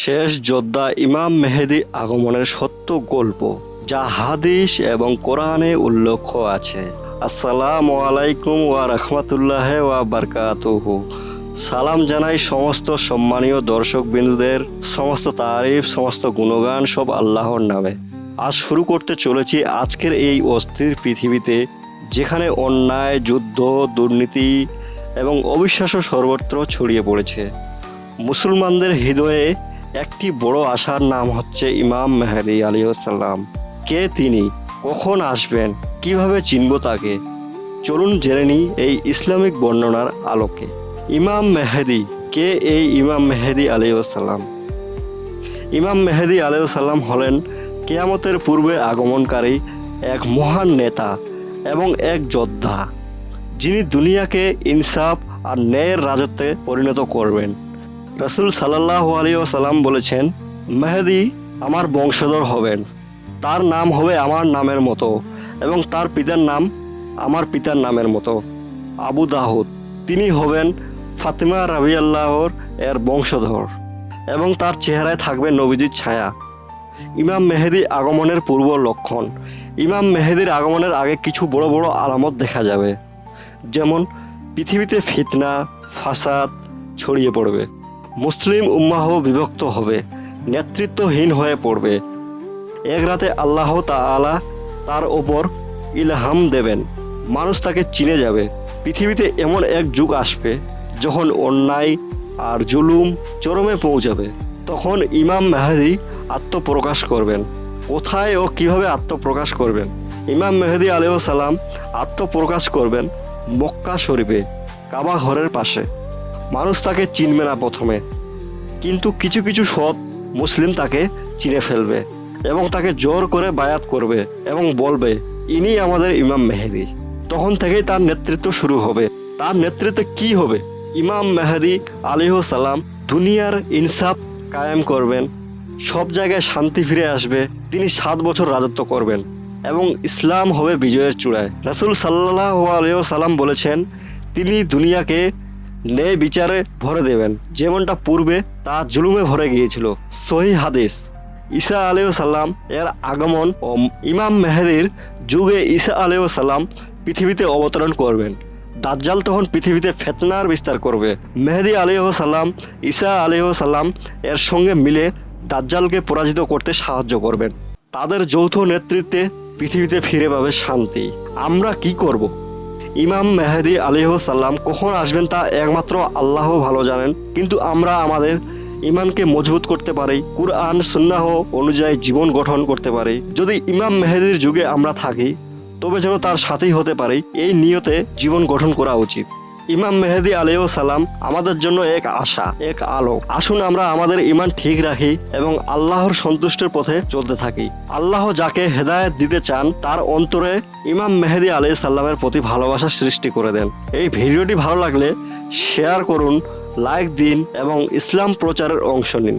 শেষ যোদ্ধা ইমাম মেহেদি আগমনের সত্য গল্প, যা হাদিস এবং কোরআনে উল্লেখ আছে। আসসালামু আলাইকুম ওয়া রাহমাতুল্লাহ ওয়া বারকাতুহু। সালাম জানাই সমস্ত সম্মানীয় দর্শক বিন্দুদের সমস্ত তারিফ, সমস্ত গুণগান সব আল্লাহর নামে। আজ শুরু করতে চলেছি আজকের এই অস্থির পৃথিবীতে, যেখানে অন্যায়, যুদ্ধ, দুর্নীতি এবং অবিশ্বাস্য সর্বত্র ছড়িয়ে পড়েছে। মুসলমানদের হৃদয়ে একটি বড় আশার নাম হচ্ছে ইমাম মেহেদি আলিহাল্লাম কে তিনি? কখন আসবেন? কীভাবে চিনব তাকে? চলুন জেনে নিই এই ইসলামিক বর্ণনার আলোকে। ইমাম মেহেদি, কে এই ইমাম মেহেদি আলিহাল্লাম ইমাম মেহেদি আলাইসাল্লাম হলেন কেয়ামতের পূর্বে আগমনকারী এক মহান নেতা এবং এক যোদ্ধা, যিনি দুনিয়াকে ইনসাফ আর ন্যায়ের রাজত্বে পরিণত করবেন। রসুল সাল্লাহ আলী সাল্লাম বলেছেন, মেহেদি আমার বংশধর হবেন। তার নাম হবে আমার নামের মতো এবং তার পিতার নাম আমার পিতার নামের মতো। আবু দাহুদ তিনি হবেন ফাতিমা রাবিয়াল্লাহর এর বংশধর এবং তার চেহারায় থাকবে নবীজির ছায়া। ইমাম মেহেদি আগমনের পূর্ব লক্ষণ। ইমাম মেহেদির আগমনের আগে কিছু বড় বড় আলামত দেখা যাবে। যেমন, পৃথিবীতে ফিতনা, ফাসাদ ছড়িয়ে পড়বে। মুসলিম উম্মাহ বিভক্ত হবে, নেতৃত্বহীন হয়ে পড়বে। এক রাতে আল্লাহ তাআলা তার ওপর ইলহাম দেবেন। মানুষ তাকে চিনে যাবে। পৃথিবীতে এমন এক যুগ আসবে যখন অন্যায় আর জুলুম চরমে পৌঁছাবে। তখন ইমাম মেহেদি আত্মপ্রকাশ করবেন। কোথায় ও কীভাবে আত্মপ্রকাশ করবেন? ইমাম মেহেদি আলাইহ সালাম আত্মপ্রকাশ করবেন মক্কা শরীফে, কাবা ঘরের পাশে। মানুষ তাকে চিনবে না প্রথমে। কিন্তু কিছু কিছু সৎ মুসলিম তাকে চিনে ফেলবে এবং তাকে জোর করে বায়াত করবে এবং বলবে ইনি আমাদের ইমাম মেহেদি। তখন থেকেই তার নেতৃত্ব শুরু হবে। তার নেতৃত্বে কি হবে? ইমাম মেহেদি আলিহ সালাম দুনিয়ার ইনসাফ কায়েম করবেন। সব জায়গায় শান্তি ফিরে আসবে। তিনি সাত বছর রাজত্ব করবেন এবং ইসলাম হবে বিজয়ের চূড়ায়। রাসুল সাল্লাহ আলিহ সালাম বলেছেন, তিনি দুনিয়াকে ন্যায় বিচারে ভরে দেবেন। যেমনটা পূর্বে, তা জুলুমে ভরে গিয়েছিল। সহি হাদিস। ঈসা আলিহ সাল্লাম এর আগমন ও ইমাম মেহেদির যুগে ঈসা আলিহ সাল্লাম পৃথিবীতে অবতরণ করবেন। দাজ্জাল তখন পৃথিবীতে ফেতনার বিস্তার করবে। মেহেদি আলিহ সাল্লাম ঈসা আলিহ সাল্লাম এর সঙ্গে মিলে দাজ্জালকে পরাজিত করতে সাহায্য করবেন। তাদের যৌথ নেতৃত্বে পৃথিবীতে ফিরে পাবে শান্তি। আমরা কি করব? ইমাম মেহেদি আলিহ সাল্লাম কখন আসবেন তা একমাত্র আল্লাহ ভালো জানেন। কিন্তু আমরা আমাদের ইমানকে মজবুত করতে পারি, কুরআন, সুন্নাহ অনুযায়ী জীবন গঠন করতে পারি। যদি ইমাম মেহেদির যুগে আমরা থাকি, তবে যেন তার সাথেই হতে পারি, এই নিয়তে জীবন গঠন করা উচিত। ইমাম মেহেদি আলিও সালাম আমাদের জন্য এক আশা, এক আলো আসুন আমরা আমাদের ইমান ঠিক রাখি এবং আল্লাহর সন্তুষ্টের পথে চলতে থাকি। আল্লাহ যাকে হেদায়ত দিতে চান, তার অন্তরে ইমাম মেহেদি আলি সাল্লামের প্রতি ভালোবাসা সৃষ্টি করে দেন। এই ভিডিওটি ভালো লাগলে শেয়ার করুন লাইক দিন এবং ইসলাম প্রচারের অংশ নিন।